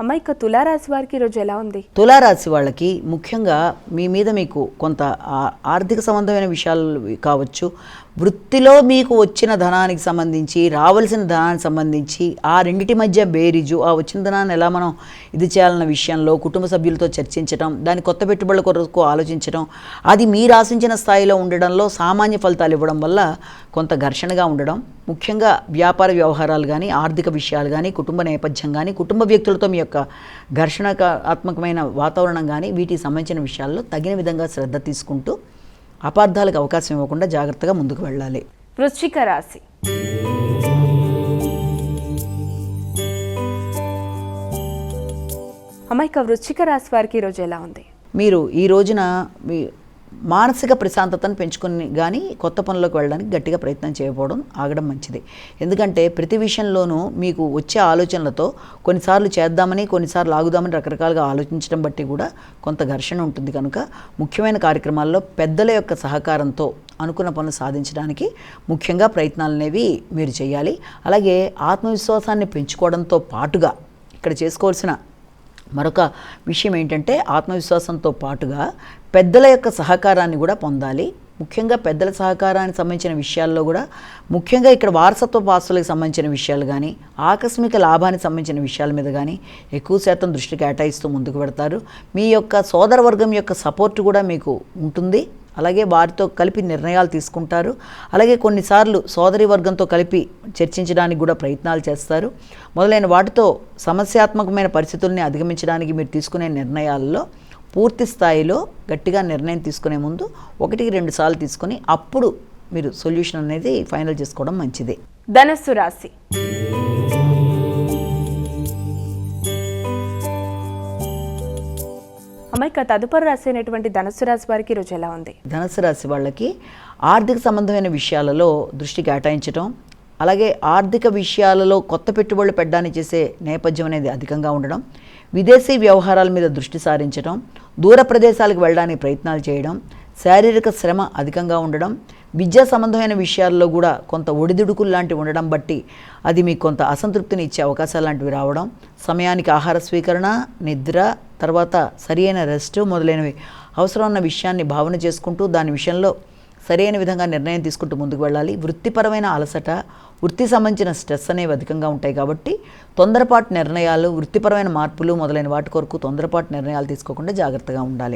అమ్మ ఇక తులారాశి వారికి ఈరోజు ఎలా ఉంది? తులారాశి వాళ్ళకి ముఖ్యంగా మీ మీద మీకు కొంత ఆర్థిక సంబంధమైన విషయాలు కావచ్చు. వృత్తిలో మీకు వచ్చిన ధనానికి సంబంధించి రావాల్సిన ధనానికి సంబంధించి ఆ రెండిటి మధ్య బేరీజు ఆ వచ్చిన ధనాన్ని ఎలా మనం ఇది చేయాలన్న విషయంలో కుటుంబ సభ్యులతో చర్చించడం దాని కొత్త పెట్టుబడుల కొరకు ఆలోచించడం అది మీరు ఆశించిన స్థాయిలో ఉండడంలో సామాన్య ఫలితాలు ఇవ్వడం వల్ల కొంత ఘర్షణగా ఉండడం ముఖ్యంగా వ్యాపార వ్యవహారాలు కానీ ఆర్థిక విషయాలు కానీ కుటుంబ నేపథ్యం కానీ కుటుంబ వ్యక్తులతో మీ యొక్క ఘర్షణాత్మకమైన వాతావరణం కానీ వీటికి సంబంధించిన విషయాల్లో తగిన విధంగా శ్రద్ధ తీసుకుంటూ అపార్థాలకు అవకాశం ఇవ్వకుండా జాగ్రత్తగా ముందుకు వెళ్ళాలి. వృశ్చిక రాశి. అమ్మ ఇక వృశ్చిక రాశి వారికి ఈరోజు ఎలా ఉంది? మీరు ఈ రోజున మీ మానసిక ప్రశాంతతను పెంచుకొని కానీ కొత్త పనులకు వెళ్ళడానికి గట్టిగా ప్రయత్నం చేయకపోవడం ఆగడం మంచిది. ఎందుకంటే ప్రతి విషయంలోనూ మీకు వచ్చే ఆలోచనలతో కొన్నిసార్లు చేద్దామని కొన్నిసార్లు ఆగుదామని రకరకాలుగా ఆలోచించడం బట్టి కూడా కొంత ఘర్షణ ఉంటుంది కనుక ముఖ్యమైన కార్యక్రమాల్లో పెద్దల యొక్క సహకారంతో అనుకున్న పనులు సాధించడానికి ముఖ్యంగా ప్రయత్నాలు అనేవి మీరు చేయాలి. అలాగే ఆత్మవిశ్వాసాన్ని పెంచుకోవడంతో పాటుగా ఇక్కడ చేసుకోవాల్సిన మరొక విషయం ఏంటంటే ఆత్మవిశ్వాసంతో పాటుగా పెద్దల యొక్క సహకారాన్ని కూడా పొందాలి. ముఖ్యంగా పెద్దల సహకారానికి సంబంధించిన విషయాల్లో కూడా ముఖ్యంగా ఇక్కడ వారసత్వ ఆస్తులకు సంబంధించిన విషయాలు కానీ ఆకస్మిక లాభానికి సంబంధించిన విషయాల మీద కానీ ఎక్కువ శాతం దృష్టి కేటాయిస్తూ ముందుకు పెడతారు మీ యొక్క సోదర వర్గం యొక్క సపోర్ట్ కూడా మీకు ఉంటుంది. అలాగే వారితో కలిపి నిర్ణయాలు తీసుకుంటారు. అలాగే కొన్నిసార్లు సోదరి వర్గంతో కలిపి చర్చించడానికి కూడా ప్రయత్నాలు చేస్తారు. మొదలైన వాటితో సమస్యాత్మకమైన పరిస్థితుల్ని అధిగమించడానికి మీరు తీసుకునే నిర్ణయాల్లో పూర్తి స్థాయిలో గట్టిగా నిర్ణయం తీసుకునే ముందు ఒకటికి రెండు సార్లు తీసుకొని అప్పుడు మీరు సొల్యూషన్ అనేది ఫైనల్ చేసుకోవడం మంచిది. ధనస్సు రాశి. అమ్మ తదుపరి రాశి అయినటువంటి ధనస్సు రాశి వారికి ఈరోజు ఎలా ఉంది? ధనుసు రాశి వాళ్ళకి ఆర్థిక సంబంధమైన విషయాలలో దృష్టి కేటాయించడం అలాగే ఆర్థిక విషయాలలో కొత్త పెట్టుబడులు పెట్టడానికి చేసే నేపథ్యం అనేది అధికంగా ఉండడం విదేశీ వ్యవహారాల మీద దృష్టి సారించడం దూర ప్రదేశాలకు వెళ్ళడానికి ప్రయత్నాలు చేయడం శారీరక శ్రమ అధికంగా ఉండడం విద్యా సంబంధమైన విషయాల్లో కూడా కొంత ఒడిదుడుకులు లాంటివి ఉండడం బట్టి అది మీకు కొంత అసంతృప్తిని ఇచ్చే అవకాశాలు లాంటివి రావడం సమయానికి ఆహార స్వీకరణ నిద్ర తర్వాత సరియైన రెస్ట్ మొదలైనవి అవసరం ఉన్న విషయాన్ని భావన చేసుకుంటూ దాని విషయంలో సరైన విధంగా నిర్ణయం తీసుకుంటూ ముందుకు వెళ్ళాలి. వృత్తిపరమైన అలసట వృత్తి సంబంధించిన స్ట్రెస్ అనేవి అధికంగా ఉంటాయి కాబట్టి తొందరపాటు నిర్ణయాలు వృత్తిపరమైన మార్పులు మొదలైన వాటి కొరకు తొందరపాటు నిర్ణయాలు తీసుకోకుండా జాగ్రత్తగా ఉండాలి.